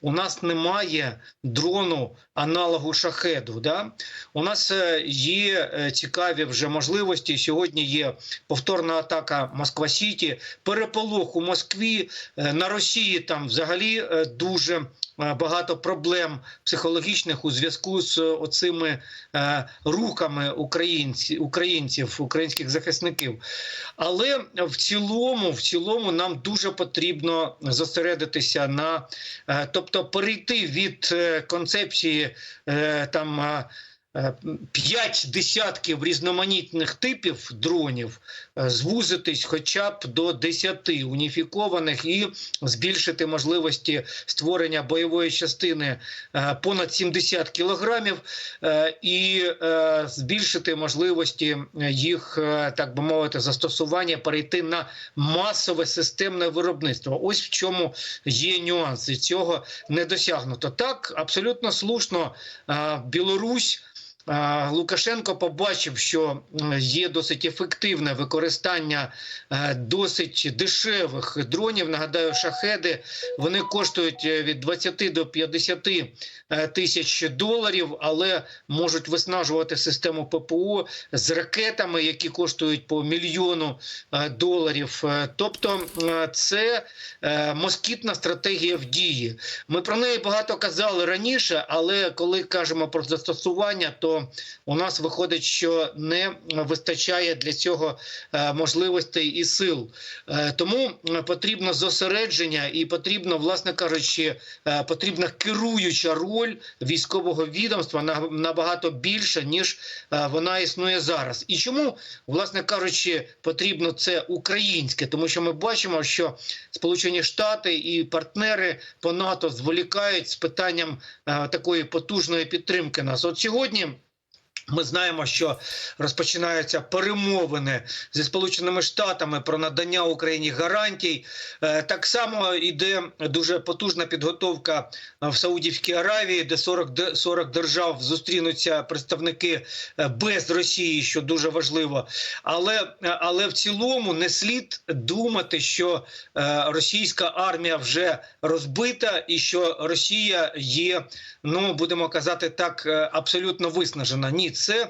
у нас немає дрону аналогу шахеду. Да? У нас е, є е, цікаві вже можливості. Сьогодні є повторна атака Москва Сіті, переполох у Москві Е, на Росії. Там взагалі дуже багато проблем психологічних у зв'язку з оцими руками рухами українців, українців, українських захисників. Але в цілому, в цілому, нам дуже потрібно зосередитися на е, тобто перейти від е, концепції е, там. Е, П'ять десятків різноманітних типів дронів е, звузитись хоча б до 10 уніфікованих і збільшити можливості створення бойової частини е, понад 70 кілограмів і збільшити можливості їх, так би мовити, застосування, перейти на масове системне виробництво. Ось в чому є нюанси. Цього не досягнуто. Так абсолютно слушно Білорусь. Лукашенко побачив, що є досить ефективне використання е, досить дешевих дронів. Нагадаю, шахеди вони коштують е, від 20 до 50 е, тисяч доларів, але можуть виснажувати систему ППО з ракетами, які коштують по мільйону доларів. Тобто, це москітна стратегія в дії. Ми про неї багато казали раніше, але коли кажемо про застосування, то у нас виходить, що не вистачає для цього е, можливостей і сил. Е, Тому потрібно зосередження і потрібно, власне кажучи, е, потрібна керуюча роль військового відомства на- набагато більша, ніж вона існує зараз. І чому, власне кажучи, потрібно це українське, тому що ми бачимо, що Сполучені Штати і партнери по НАТО зволікають з питанням такої потужної підтримки нас. От сьогодні. Ми знаємо, що розпочинаються перемовини зі сполученими штатами про надання Україні гарантій. Е, Так само йде дуже потужна підготовка е, в Саудівській Аравії, де 40, де- 40 держав зустрінуться представники е, без Росії, що дуже важливо. Але, але в цілому не слід думати, що російська армія вже розбита, і що Росія є, ну будемо казати так, абсолютно виснажена. Ні, це,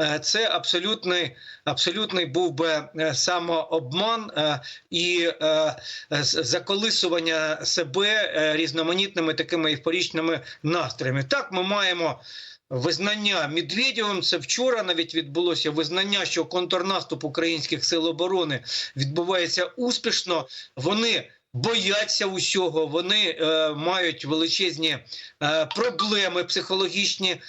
е, це абсолютний, абсолютний був би е, самообман е, і заколисування себе різноманітними такими ейфорічними настроями. Так, ми маємо. Визнання Медведєвим це вчора навіть відбулося визнання, що контрнаступ українських сил оборони відбувається успішно. Вони бояться усього, вони е, мають величезні е, проблеми психологічні, е,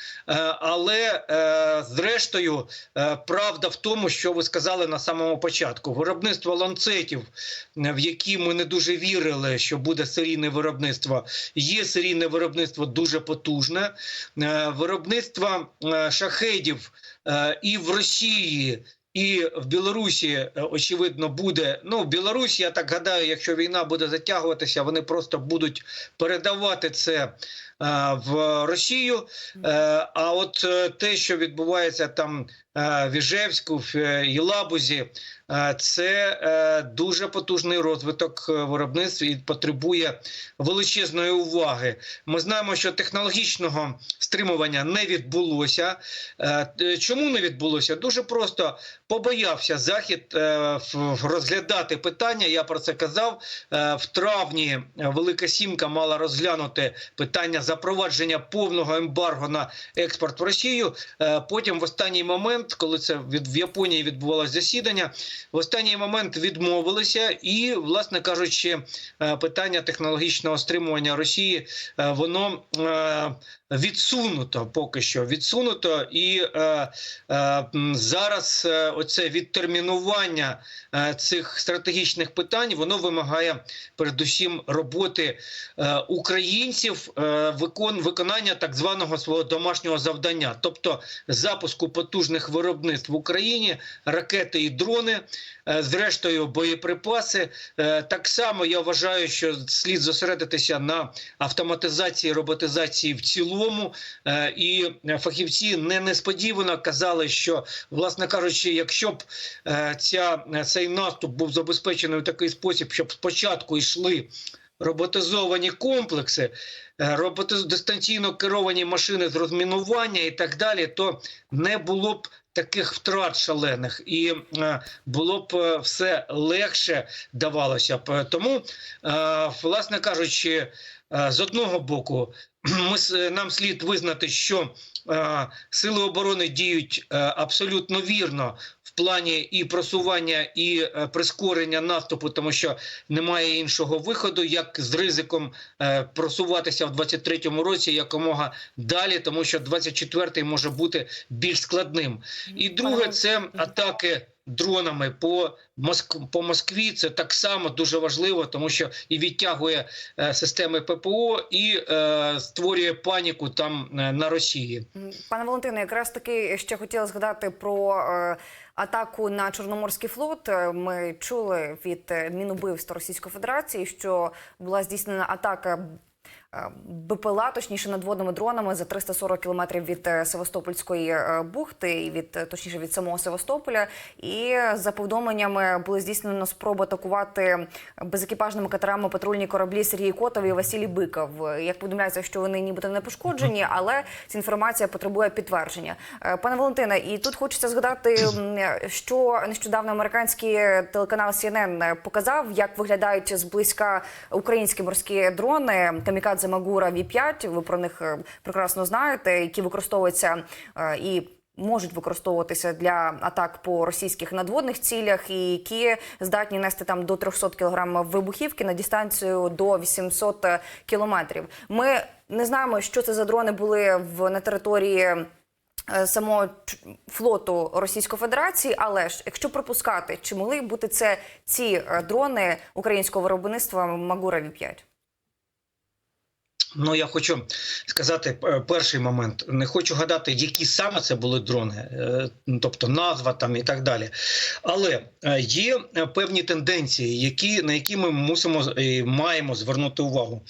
але е, зрештою е, правда в тому, що ви сказали на самому початку: виробництво ланцетів, в які ми не дуже вірили, що буде серійне виробництво. Є серійне виробництво дуже потужне. Е, Виробництво е, шахедів е, і в Росії. І в Білорусі е, очевидно буде. Ну в Білорусі, я так гадаю, якщо війна буде затягуватися, вони просто будуть передавати це е, в Росію. Е, А от те, що відбувається там е, в Іжевську, в Єлабузі, е, це е, дуже потужний розвиток виробництва і потребує величезної уваги. Ми знаємо, що технологічного стримування не відбулося. Чому не відбулося? Дуже просто побоявся захід розглядати питання. Я про це казав в травні. Велика сімка мала розглянути питання запровадження повного ембарго на експорт в Росію. Потім, в останній момент, коли це від в Японії відбувалося засідання, в останній момент відмовилися, і, власне кажучи, е, питання технологічного стримування Росії е, воно е, відсунуто поки що відсунуто, і зараз оце відтермінування цих стратегічних питань воно вимагає передусім роботи українців, викон, виконання так званого свого домашнього завдання, тобто запуску потужних виробництв в Україні, ракети і дрони, е, зрештою боєприпаси. Е, Так само я вважаю, що слід зосередитися на автоматизації, роботизації в цілому. Е, І фахівці не несподівано казали, що, власне кажучи, якщо б ця, цей наступ був забезпечений в такий спосіб, щоб спочатку йшли роботизовані комплекси, роботи дистанційно керовані машини з розмінування і так далі, то не було б таких втрат шалених, і е, було б е, все легше давалося. Тому, е, власне кажучи, з одного боку, ми нам слід визнати, що сили оборони діють абсолютно вірно в плані і просування, і е, прискорення наступу, тому що немає іншого виходу, як з ризиком е, просуватися в 23-му році якомога далі, тому що 24-й може бути більш складним. І друге, це атаки дронами по Моск... по Москві. Це так само дуже важливо, тому що і відтягує е, системи ППО, і е, створює паніку там е, на Росії. Пане Валентине, якраз таки ще хотіла згадати про е, атаку на Чорноморський флот. Е, Ми чули від е, Мінубивства Російської Федерації, що була здійснена атака. Е, БПЛА, точніше надводними дронами за 340 кілометрів від е, Севастопольської е, бухти, і від е, точніше від самого Севастополя. І за повідомленнями були здійснено спробу атакувати безекіпажними катерами патрульні кораблі Сергій Котов і Василій Биков. Як повідомляється, що вони нібито не пошкоджені, але ця інформація потребує підтвердження. Пане Валентине, і тут хочеться згадати, що нещодавно американський телеканал CNN показав, як виглядають зблизька українські морські дрони Камікадзе Магура Ві-5. Ви про них е, прекрасно знаєте, які використовуються е, і. Можуть використовуватися для атак по російських надводних цілях, і які здатні нести там до 300 кг вибухівки на дистанцію до 800 кілометрів. Ми не знаємо, що це за дрони були в на території е, самого флоту Російської Федерації, але ж якщо припускати, чи могли бути це ці е, дрони українського виробництва Магура Ві 5 Ну, я хочу сказати е, перший момент. Не хочу гадати, які саме це були дрони, е, тобто назва там і так далі. Але е, є певні тенденції, які, на які ми мусимо і маємо звернути увагу.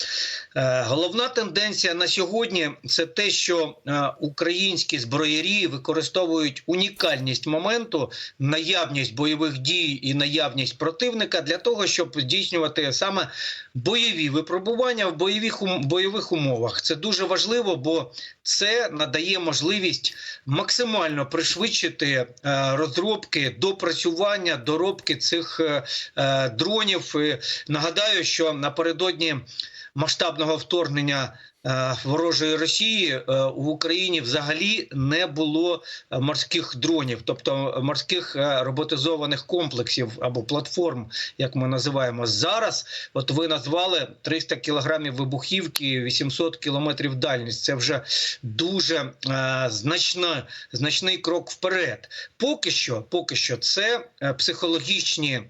Головна тенденція на сьогодні це те, що українські зброярі використовують унікальність моменту, наявність бойових дій і наявність противника для того, щоб здійснювати саме бойові випробування в бойових ум- бойових умовах. Це дуже важливо, бо це надає можливість максимально пришвидшити е, розробки, допрацювання, доробки цих е, е, дронів. Нагадаю, що напередодні масштабного вторгнення. Е, Ворожої Росії е, в Україні взагалі не було е, морських дронів, тобто морських роботизованих комплексів або платформ, як ми називаємо зараз. От ви назвали 300 кілограмів вибухівки, 800 кілометрів дальність. Це вже дуже значна, значний крок вперед. Поки що, поки що, це психологічні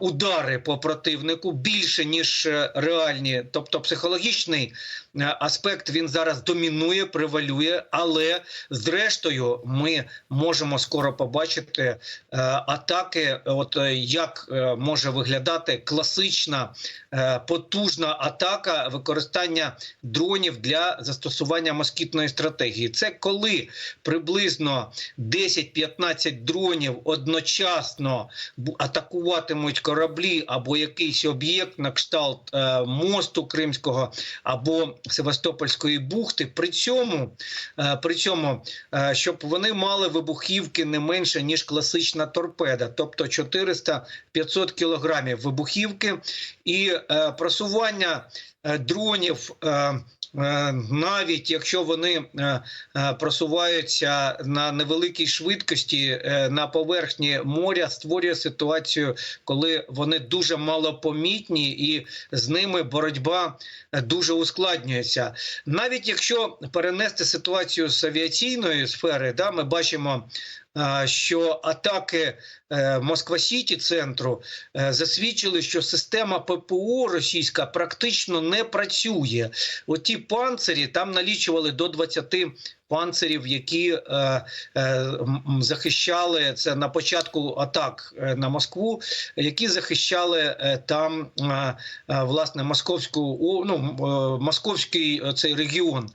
удари по противнику більше ніж реальні, тобто психологічний. Е, Аспект він зараз домінує, превалює, але зрештою ми можемо скоро побачити е, атаки. От е, як може виглядати класична потужна атака використання дронів для застосування москітної стратегії. Це коли приблизно 10-15 дронів одночасно атакуватимуть кораблі або якийсь об'єкт на кшталт мосту Кримського або Севастопольської бухти. При цьому, е, при цьому е, щоб вони мали вибухівки не менше ніж класична торпеда, тобто 400-500 кілограмів вибухівки і е, просування дронів. Е, навіть якщо вони е, е, просуваються на невеликій швидкості на поверхні моря, створює ситуацію, коли вони дуже малопомітні, і з ними боротьба дуже ускладнюється. Навіть якщо перенести ситуацію з авіаційної сфери, да, ми бачимо. Що атаки е, Москва Сіті центру е, засвідчили, що система ППО російська практично не працює. Оті панцирі там налічували до 20 панцирів, які е, е, захищали це на початку атак е, на Москву, які захищали е, там е, е, власне московську ну, е, московський цей регіон.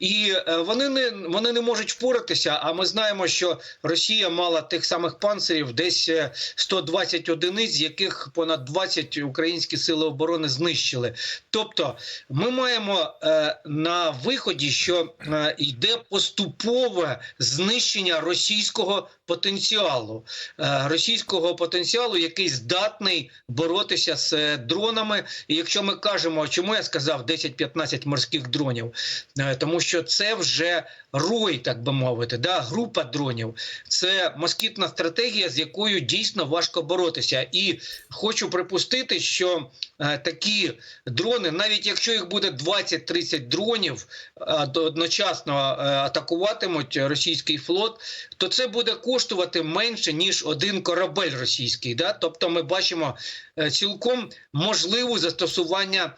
І вони не вони не можуть впоратися. А ми знаємо, що Росія мала тих самих панцирів десь е, 120 одиниць, з яких понад 20 українські сили оборони знищили. Тобто, ми маємо е, на виході, що е, йде поступове знищення російського потенціалу, е, російського потенціалу, який здатний боротися з е, дронами. І якщо ми кажемо, чому я сказав 10-15 морських дронів, Е, тому що це вже рой, так би мовити, да, група дронів. Це москітна стратегія, з якою дійсно важко боротися. І хочу припустити, що е, такі дрони, навіть якщо їх буде 20-30 дронів, е, одночасно е, атакуватимуть російський флот, то це буде коштувати менше ніж один корабель російський. Да? Тобто, ми бачимо е, цілком можливу застосування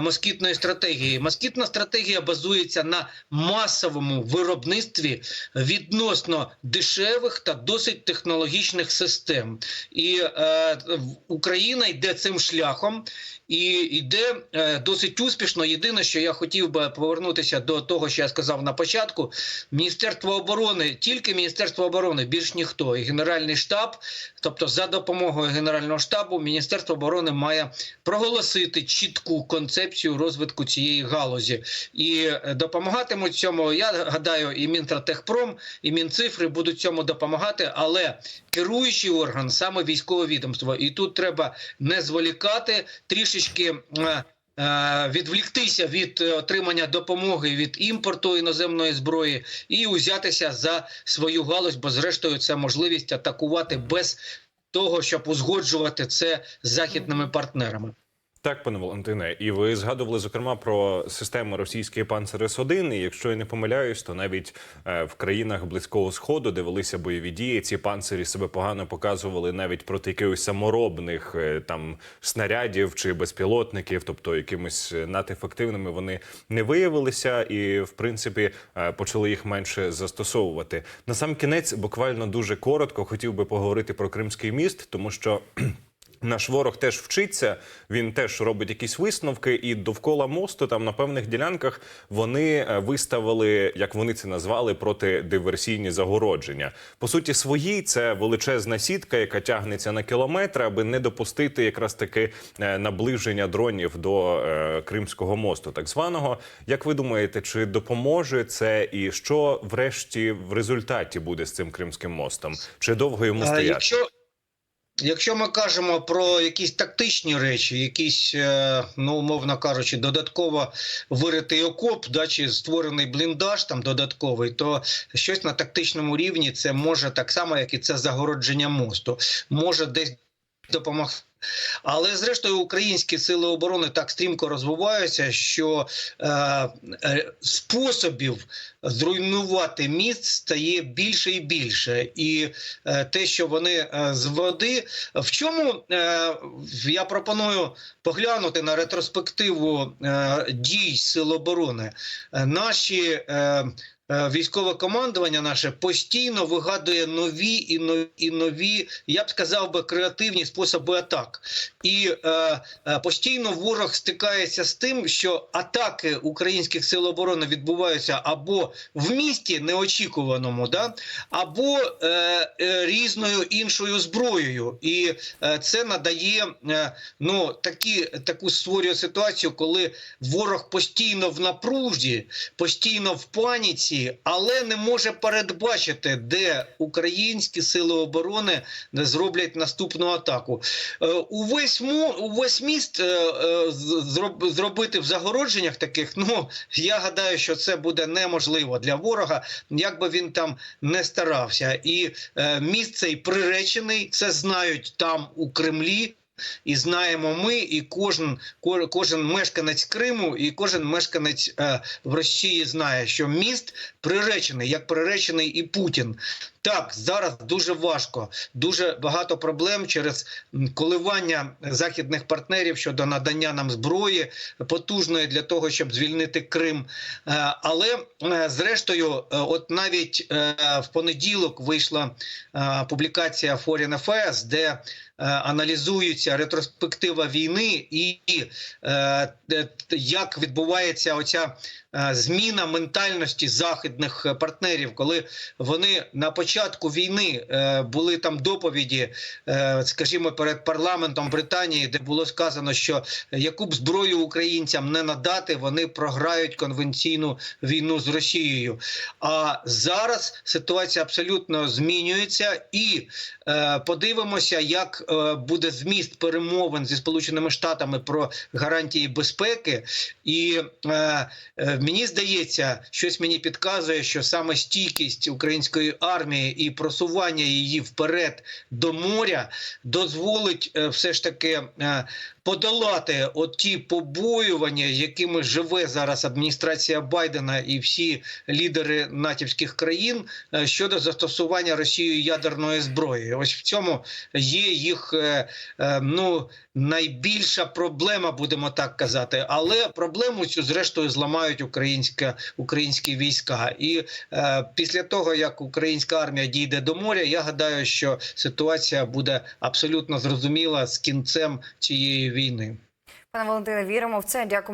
москітної стратегії. Москітна стратегія базується на масовому виробництві відносно дешевих та досить технологічних систем. І е, Україна йде цим шляхом і йде е, досить успішно. Єдине, що я хотів би повернутися до того, що я сказав на початку. Міністерство оборони, тільки Міністерство оборони, більш ніхто, і Генеральний штаб, тобто за допомогою Генерального штабу, Міністерство оборони має проголосити чітку концепцію розвитку цієї галузі і е, допомагатимуть цьому. Я гадаю, і Мінтратехпром, і Мінцифри будуть цьому допомагати, але керуючий орган саме військове відомство. І тут треба не зволікати трішечки. е, е, Відвліктися від е, отримання допомоги від імпорту іноземної зброї і узятися за свою галузь, бо зрештою це можливість атакувати без того, щоб узгоджувати це з західними партнерами. Так, пане Валентине, і ви згадували зокрема про систему російської панцерс 1 І якщо я не помиляюсь, то навіть е, в країнах близького сходу, де велися бойові дії, ці панцирі себе погано показували навіть проти якихось саморобних е, там снарядів чи безпілотників, тобто якимись е, надефективними вони не виявилися, і в принципі почали їх менше застосовувати. На сам кінець, буквально дуже коротко, хотів би поговорити про Кримський міст, тому що. Наш ворог теж вчиться, він теж робить якісь висновки, і довкола мосту, там на певних ділянках, вони е, виставили, як вони це назвали, протидиверсійні загородження. По суті, свої це величезна сітка, яка тягнеться на кілометри, аби не допустити якраз таки е, наближення дронів до е, Кримського мосту, так званого. Як ви думаєте, чи допоможе це, і що врешті в результаті буде з цим Кримським мостом? Чи довго йому стояти? Якщо, якщо ми кажемо про якісь тактичні речі, якісь, е, ну умовно кажучи, додатково виритий окоп, да, чи створений бліндаж там додатковий, то щось на тактичному рівні це може так само, як і це загородження мосту, може десь допомогти. Але зрештою українські сили оборони так стрімко розвиваються, що е, е, способів зруйнувати міст стає більше і більше. І е, те, що вони е, з води, в чому е, я пропоную поглянути на ретроспективу е, дій сил оборони. Е, наші е, Військове командування наше постійно вигадує нові і нові, і нові, я б сказав би, креативні способи атак. І е, е, постійно ворог стикається з тим, що атаки українських сил оборони відбуваються або в місті неочікуваному, да, або е, е, різною іншою зброєю. І е, це надає е, ну, такі, таку створює ситуацію, коли ворог постійно в напружі, постійно в паніці, але не може передбачити, де українські сили оборони не зроблять наступну атаку. Увесь му, увесь міст зробити в загородженнях таких. Ну я гадаю, що це буде неможливо для ворога, як би він там не старався. І е, міст цей приречений, це знають там у Кремлі. І знаємо ми, і кожен, ко- кожен мешканець Криму, і кожен мешканець е, в Росії знає, що міст приречений, як приречений і Путін. Так, зараз дуже важко, дуже багато проблем через коливання західних партнерів щодо надання нам зброї потужної для того, щоб звільнити Крим. Е, Але е, зрештою, е, от навіть в понеділок вийшла публікація Foreign Affairs, де аналізується ретроспектива війни і як відбувається оця зміна ментальності західних е, партнерів, коли вони на початку війни е, були там доповіді, е, скажімо, перед парламентом Британії, де було сказано, що яку б зброю українцям не надати, вони програють конвенційну війну з Росією. А зараз ситуація абсолютно змінюється, і е, подивимося, як е, буде зміст перемовин зі Сполученими Штатами про гарантії безпеки. І е, е, мені здається, щось мені підказує, що саме стійкість української армії і просування її вперед до моря дозволить е, все ж таки. Подолати от ті побоювання, якими живе зараз адміністрація Байдена і всі лідери натівських країн е, щодо застосування Росією ядерної зброї. Ось в цьому є їх е, е, ну найбільша проблема, будемо так казати. Але проблему цю зрештою зламають українська українські війська. І після того як українська армія дійде до моря, я гадаю, що ситуація буде абсолютно зрозуміла з кінцем війни. Пане Валентине, віримо в це. Дякуємо.